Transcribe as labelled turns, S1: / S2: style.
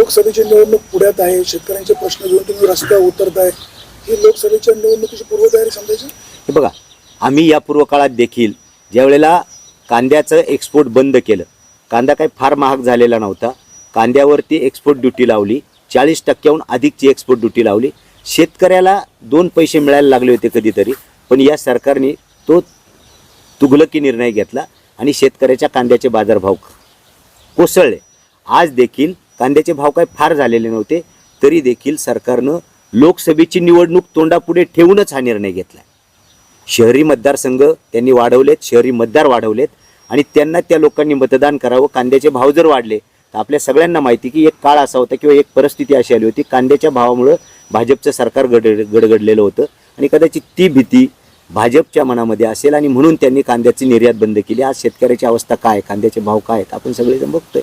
S1: लोकसभेची निवडणूक पुढ्यात आहे. शेतकऱ्यांचे प्रश्न घेऊन तुम्ही रस्त्यावर उतरताय. ही लोकसभेच्या निवडणुकीची पूर्वतयारी समजायची?
S2: हे बघा आम्ही या पूर्व काळात देखील ज्यावेळेला कांद्याचं एक्सपोर्ट बंद केलं कांदा काही फार महाग झालेला नव्हता. कांद्यावरती एक्सपोर्ट ड्युटी लावली चाळीस टक्क्याहून अधिकची एक्सपोर्ट ड्युटी लावली. शेतकऱ्याला दोन पैसे मिळायला लागले होते कधीतरी पण या सरकारने तो तुघलकी निर्णय घेतला आणि शेतकऱ्याच्या कांद्याचे बाजारभाव कोसळले. आज देखील कांद्याचे भाव काय फार झालेले नव्हते तरी देखील सरकारनं लोकसभेची निवडणूक तोंडापुढे ठेवूनच हा निर्णय घेतला शहरी मतदारसंघ त्यांनी वाढवलेत शहरी मतदार वाढवलेत आणि त्यांना त्या लोकांनी मतदान करावं कांद्याचे भाव जर वाढले तर आपल्या सगळ्यांना माहिती की एक काळ असा होता किंवा एक परिस्थिती अशी आली होती कांद्याच्या भावामुळं भाजपचं सरकार गड गडगडलेलं होतं आणि कदाचित ती भीती भाजपच्या मनामध्ये असेल आणि म्हणून त्यांनी कांद्याची निर्यात बंद केली. आज शेतकऱ्याची अवस्था काय आहे, कांद्याचे भाव काय आहेत? आपण सगळेजण बघतोय.